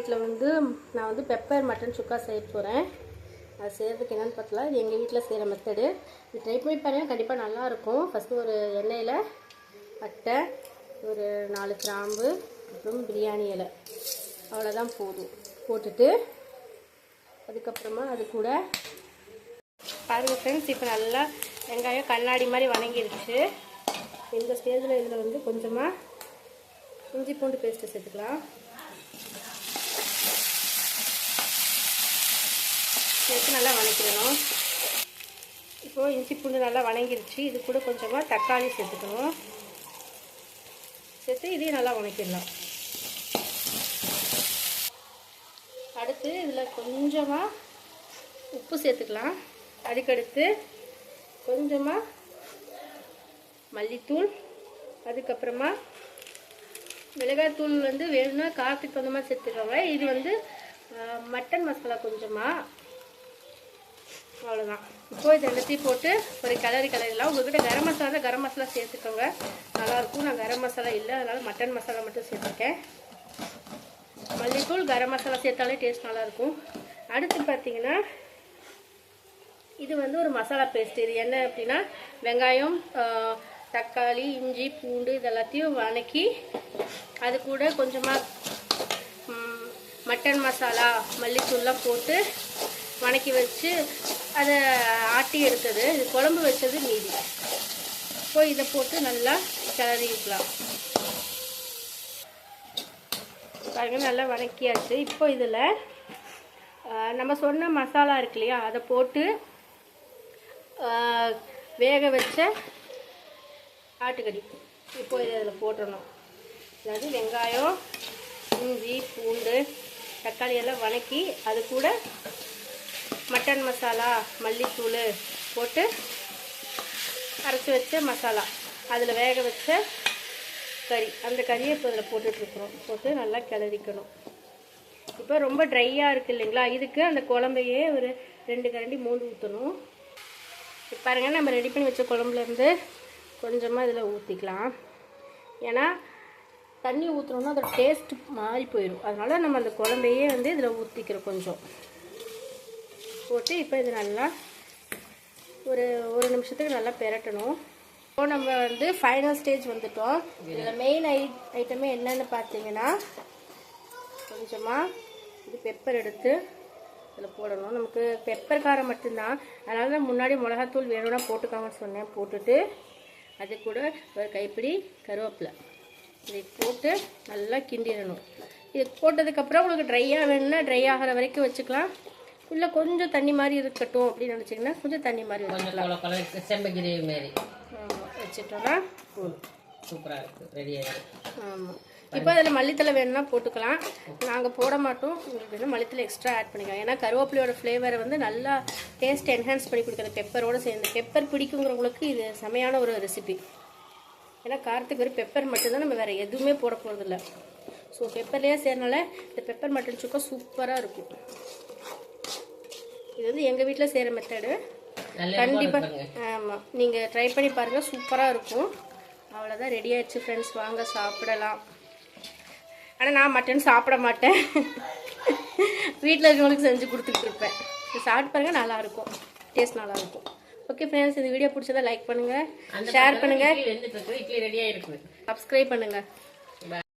வீட்டில் வந்து நான் வந்து பெப்பர் மட்டன் சுக்கா செய்ய போகிறேன் அது செய்கிறதுக்கு என்னென்னு பார்த்தலாம் இது எங்கள் வீட்டில் செய்கிற மெத்தடு இது ட்ரை பண்ணி பாருங்கள் கண்டிப்பாக நல்லாயிருக்கும் ஃபஸ்ட்டு ஒரு எண்ணெயில் பட்டை ஒரு நாலு கிராம்பு அப்புறம் பிரியாணி இலை. அவ்வளோதான் போதும். போட்டுட்டு அதுக்கப்புறமா அது கூட பாருங்கள் ஃப்ரெண்ட்ஸ் இப்போ நல்லா வெங்காயம் கண்ணாடி மாதிரி வணங்கிடுச்சு இந்த ஸ்டேஜில் இதில் வந்து கொஞ்சமாக இஞ்சி பூண்டு பேஸ்ட்டு சேர்த்துக்கலாம் சேர்த்து நல்லா வணக்கிடணும். இப்போது இஞ்சி பூண்டு நல்லா வணங்கிருச்சு. இது கூட கொஞ்சமாக தக்காளி சேர்த்துக்கணும். சேர்த்து இதையும் நல்லா வணக்கிடலாம். அடுத்து இதில் கொஞ்சமாக உப்பு சேர்த்துக்கலாம். அதுக்கடுத்து கொஞ்சமாக மல்லித்தூள் அதுக்கப்புறமா மிளகாய்த்தூள் வந்து வேணும்னா காரத்துக்கு தகுந்த மாதிரி சேர்த்துக்கோங்க. இது வந்து மட்டன் மசாலா கொஞ்சமாக அவ்வளோதான் இப்போ இது எல்லாத்தையும் போட்டு ஒரு கிளறி கிளறிலாம் உங்கள்கிட்ட கரம் மசாலா தான் கரம் மசாலா சேர்த்துக்கோங்க. நல்லாயிருக்கும். நான் கரம் மசாலா இல்லை அதனால் மட்டன் மசாலா மட்டும் சேர்த்துருக்கேன். மல்லித்தூள் கரம் மசாலா சேர்த்தாலே டேஸ்ட் நல்லாயிருக்கும். அடுத்து பார்த்தீங்கன்னா இது வந்து ஒரு மசாலா பேஸ்ட் இது என்ன அப்படின்னா வெங்காயம் தக்காளி இஞ்சி பூண்டு இதெல்லாத்தையும் வணக்கி அது கூட கொஞ்சமாக மட்டன் மசாலா மல்லித்தூள்லாம் போட்டு வணக்கி வச்சு அதை ஆட்டி எடுத்தது இது குழம்பு வச்சது மீதி. இப்போ இதை போட்டு நல்லா கிளறிக்கலாம். பாருங்க நல்லா வணக்கியாச்சு. இப்போ இதில் நம்ம சொன்ன மசாலா இருக்கு இல்லையா அதை போட்டு வேக வச்ச ஆட்டுக்கடி இப்போ இதை அதில் போட்டுடணும். அதாவது வெங்காயம் இஞ்சி பூண்டு தக்காளி எல்லாம் வணக்கி அது கூட மட்டன் மசாலா மல்லித்தூள் போட்டு அரைச்சி வச்ச மசாலா. அதில் வேக வச்ச கறி. அந்த கறியை இப்போ இதில் போட்டுட்ருக்குறோம். போட்டு நல்லா கிளறிக்கணும். இப்போ ரொம்ப ட்ரையாக இருக்குது இல்லைங்களா? இதுக்கு அந்த குழம்பையே ஒரு ரெண்டு கரண்டி மூணு ஊற்றணும் இப்போ பாருங்க நம்ம ரெடி பண்ணி வச்ச குழம்புலேருந்து கொஞ்சமாக இதில் ஊற்றிக்கலாம் ஏன்னா தண்ணி ஊற்றுனோம்னா அதோட டேஸ்ட் மாறி போயிடும் அதனால் நம்ம அந்த குழம்பையே வந்து இதில் ஊற்றிக்கிறோம் கொஞ்சம். போட்டு இப்போ இது நல்லா ஒரு ஒரு நிமிஷத்துக்கு நல்லா பெரட்டணும். இப்போ நம்ம வந்து ஃபைனல் ஸ்டேஜ் வந்துட்டோம். இதில் மெயின் ஐ ஐட்டமே என்னென்னு பார்த்தீங்கன்னா கொஞ்சமாக இது பெப்பர் எடுத்து இதில் போடணும். நமக்கு பெப்பர் காரம் மட்டும்தான். அதனால தான் முன்னாடி மிளகாத்தூள் வேணும்னா போட்டுக்காங்கன்னு சொன்னேன். போட்டுட்டு அது கூட ஒரு கைப்பிடி கருவேப்பிலை. இதை போட்டு நல்லா கிண்டிடணும். இது போட்டதுக்கப்புறம் உங்களுக்கு ட்ரையாக வேணும்னா ட்ரை ஆகிற வரைக்கும் வச்சுக்கலாம். இல்லை கொஞ்சம் தண்ணி மாதிரி இருக்கட்டும் அப்படின்னு நினச்சிங்கன்னா கொஞ்சம் தண்ணி மாதிரி கொல செம்பகிரேவி மாரி. வச்சுட்டோம்னா? சூப்பராக இருக்குது ரெடி ஆகிடும் ஆமாம் இப்போ அதில் மல்லித்தலை வேணும்னா போட்டுக்கலாம். நாங்கள் போட மாட்டோம். உங்களுக்கு வேணும் மல்லித்தலை எக்ஸ்ட்ரா ஆட் பண்ணிக்கலாம். ஏன்னா கருவேப்பிலையோட ஃப்ளேவரை வந்து நல்லா டேஸ்ட் என்ஹான்ஸ் பண்ணி கொடுக்குறது பெப்பரோடு சேர்ந்து. பெப்பர் பிடிக்குங்கிறவங்களுக்கு இது செமையான ஒரு ரெசிபி ஏன்னா காரத்துக்கு வெறும் பெப்பர் மட்டும்தான் நம்ம வேறு எதுவுமே போட போகிறதில்ல ஸோ பெப்பர்லேயே சேர்னால இந்த பெப்பர் மட்டன் சுக்கா சூப்பராக இருக்கும். இது வந்து எங்கள் வீட்டில் செய்கிற மெத்தடு கண்டிப்பாக ஆமாம் நீங்கள் ட்ரை பண்ணி பாருங்கள் சூப்பராக இருக்கும். அவ்வளோதான் ரெடி ஆயிடுச்சு ஃப்ரெண்ட்ஸ் வாங்க சாப்பிடலாம். ஆனால் நான் மட்டன் சாப்பிட மாட்டேன். வீட்டில் இருக்கவங்களுக்கு செஞ்சு கொடுத்துட்டு இருப்பேன். சாப்பிட்டு பாருங்கள் நல்லாயிருக்கும் டேஸ்ட் நல்லாயிருக்கும் ஓகே ஃப்ரெண்ட்ஸ் இந்த வீடியோ பிடிச்சதா லைக் பண்ணுங்கள் ஷேர் பண்ணுங்கள் சப்ஸ்கிரைப் பண்ணுங்கள்